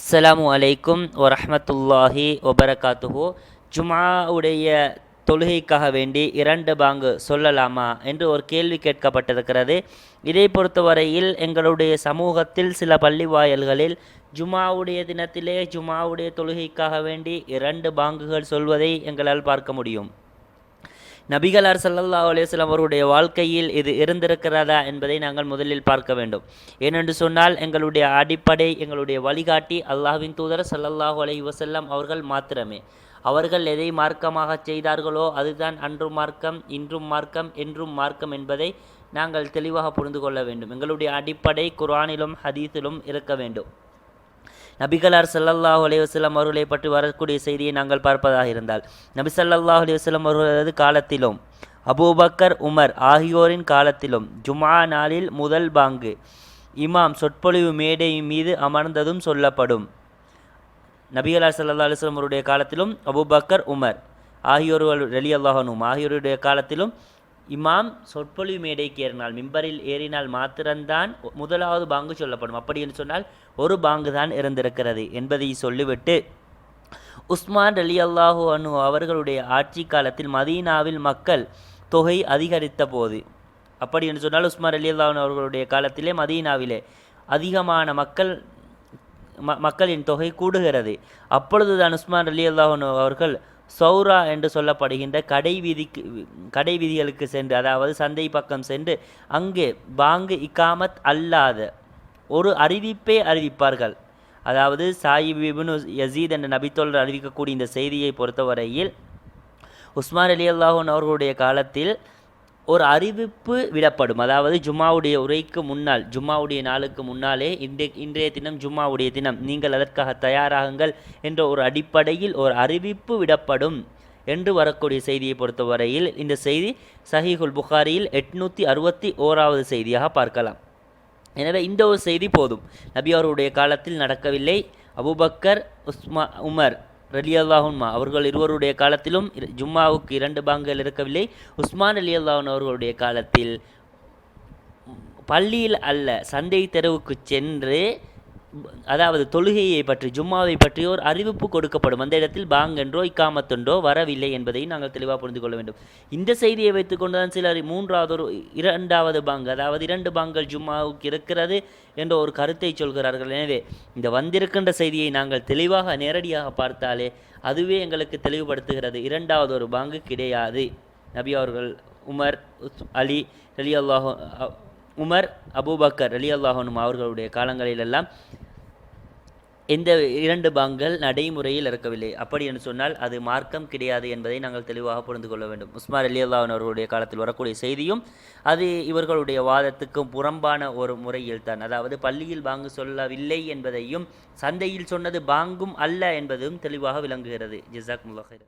அஸ்ஸலாமு அலைக்கும் வரஹ்மத்துல்லாஹி ஒபரகாத்துஹோ ஜுமாவுடைய தொழுகைக்காக வேண்டி இரண்டு பாங்கு சொல்லலாமா என்று ஒரு கேள்வி கேட்கப்பட்டிருக்கிறது. இதை பொறுத்தவரையில் எங்களுடைய சமூகத்தில் சில பள்ளி வாயல்களில் ஜுமாவுடைய தினத்திலே ஜுமாவுடைய தொழுகைக்காக வேண்டி இரண்டு பாங்குகள் சொல்வதை எங்களால் பார்க்க முடியும். நபிகளார் சல்லல்லா அலைஹி அவருடைய வாழ்க்கையில் இது இருந்திருக்கிறதா என்பதை நாங்கள் முதலில் பார்க்க வேண்டும். ஏனென்று சொன்னால் எங்களுடைய அடிப்படை எங்களுடைய வழிகாட்டி அல்லாஹ்வின் தூதர் சல்லல்லாஹு அலைஹி வசல்லாம் அவர்கள் மாத்திரமே. அவர்கள் எதை மார்க்கமாக செய்தார்களோ அதுதான் அன்றும் மார்க்கம் இன்றும் மார்க்கம் என்றும் மார்க்கம் என்பதை நாங்கள் தெளிவாக புரிந்து கொள்ள வேண்டும். எங்களுடைய அடிப்படை குர்ஆனிலும் ஹதீஸிலும் இருக்க வேண்டும். நபிகளார் சல்லல்லாஹ் அலைஹி அவர்களை பற்றி வரக்கூடிய செய்தியை நாங்கள் பார்ப்பதாக இருந்தால் நபி சல்லாஹ் அலைஹி அவர்களது காலத்திலும் அபூபக்கர் உமர் ஆகியோரின் காலத்திலும் ஜுமா நாளில் முதல் பாங்கு இமாம் சொற்பொழிவு மேடை மீது அமர்ந்ததும் சொல்லப்படும். நபிகளார் சல்லா அலுவலம் அவருடைய காலத்திலும் அபூபக்கர் உமர் ஆகியோர்கள் ரலி அல்லாஹனும் ஆகியோருடைய காலத்திலும் இமாம் சொற்பொழிவு மேடைக்கு ஏறினால் மிம்பரில் ஏறினால் மாத்திரம்தான் முதலாவது பாங்கு சொல்லப்படும். அப்படி என்று சொன்னால் ஒரு பாங்கு தான் இருந்திருக்கிறது என்பதை சொல்லிவிட்டு உஸ்மான் அலி அல்லாஹூ அனு அவர்களுடைய ஆட்சி காலத்தில் மதீனாவில் மக்கள் தொகை அதிகரித்த போது அப்படி என்று சொன்னால் உஸ்மான் அலி அல்லாஹன் அவர்களுடைய காலத்திலே மதீனாவிலே அதிகமான மக்கள் ம மக்களின் தொகை கூடுகிறது. அப்பொழுதுதான் உஸ்மான் அலி அல்லாஹன் அவர்கள் சௌரா என்று சொல்லப்படுகின்ற கடை வீதிக்கு கடை வீதிகளுக்கு சென்று அதாவது சந்தை பக்கம் சென்று அங்கே பாங்கு இக்காமத் அல்லாத ஒரு அறிவிப்பே அறிவிப்பார்கள். அதாவது சாயிப் இப்னு யசீத் என்ற நபித்தோழர் அறிவிக்கக்கூடிய இந்த செய்தியை பொறுத்தவரையில் உஸ்மான் அலி அல்லாஹூன் அவர்களுடைய காலத்தில் ஒரு அறிவிப்பு விடப்படும். அதாவது ஜும்மாவுடைய உரைக்கு முன்னால் ஜும்மாவுடைய நாளுக்கு முன்னாலே இன்றைய இன்றைய தினம் ஜும்மாவுடைய தினம் நீங்கள் அதற்காக தயாராகுங்கள் என்ற ஒரு அடிப்படையில் ஒரு அறிவிப்பு விடப்படும் என்று வரக்கூடிய செய்தியை பொறுத்தவரையில் இந்த செய்தி சஹீஹுல் புகாரியில் எட்நூற்றி அறுபத்தி ஓராவது செய்தியாக பார்க்கலாம். எனவே இந்த ஒரு செய்தி போதும். நபி அவருடைய காலத்தில் நடக்கவில்லை. அபுபக்கர் உஸ்மா உமர் ரலி அல்லாஹுன்மா அவர்கள் இருவருடைய காலத்திலும் ஜும்மாவுக்கு இரண்டு பாங்குகள் இருக்கவில்லை. உஸ்மான் அலி அல்லாஹன் அவர்களுடைய காலத்தில் பள்ளியில் அல்ல சந்தை தெருவுக்கு சென்று அதாவது தொழுகையை பற்றி ஜும்மாவை பற்றி ஒரு அறிவிப்பு கொடுக்கப்படும். அந்த இடத்தில் பாங்கென்றோ இக்காமத்துண்டோ வரவில்லை என்பதை நாங்கள் தெளிவாக புரிந்து கொள்ள வேண்டும். இந்த செய்தியை வைத்துக்கொண்டு தான் சிலர் மூன்றாவது ஒரு இரண்டாவது பாங்கு அதாவது இரண்டு பாங்கள் ஜும்மாவுக்கு இருக்கிறது என்ற ஒரு கருத்தை சொல்கிறார்கள். எனவே இந்த வந்திருக்கின்ற செய்தியை நாங்கள் தெளிவாக நேரடியாக பார்த்தாலே அதுவே எங்களுக்கு தெளிவுபடுத்துகிறது. இரண்டாவது ஒரு பாங்கு கிடையாது. நபி அவர்கள் உமர் அலி அலி அல்லாஹோ உமர் அபூபக்கர் அலி அல்லாஹனும் அவர்களுடைய காலங்களிலெல்லாம் எந்த இரண்டு பாங்கள் நடைமுறையில் இருக்கவில்லை? அப்படி என்று சொன்னால் அது மார்க்கம் கிடையாது என்பதை நாங்கள் தெளிவாக புரிந்து கொள்ள வேண்டும். உஸ்மார் அலி அல்லாவின் அவர்களுடைய காலத்தில் வரக்கூடிய செய்தியும் அது இவர்களுடைய வாதத்துக்கும் புறம்பான ஒரு முறையில் தான். அதாவது பள்ளியில் பாங்கு சொல்லவில்லை என்பதையும் சந்தையில் சொன்னது பாங்கும் அல்ல என்பதும் தெளிவாக விளங்குகிறது. ஜிசாக் முல்லாஹிர்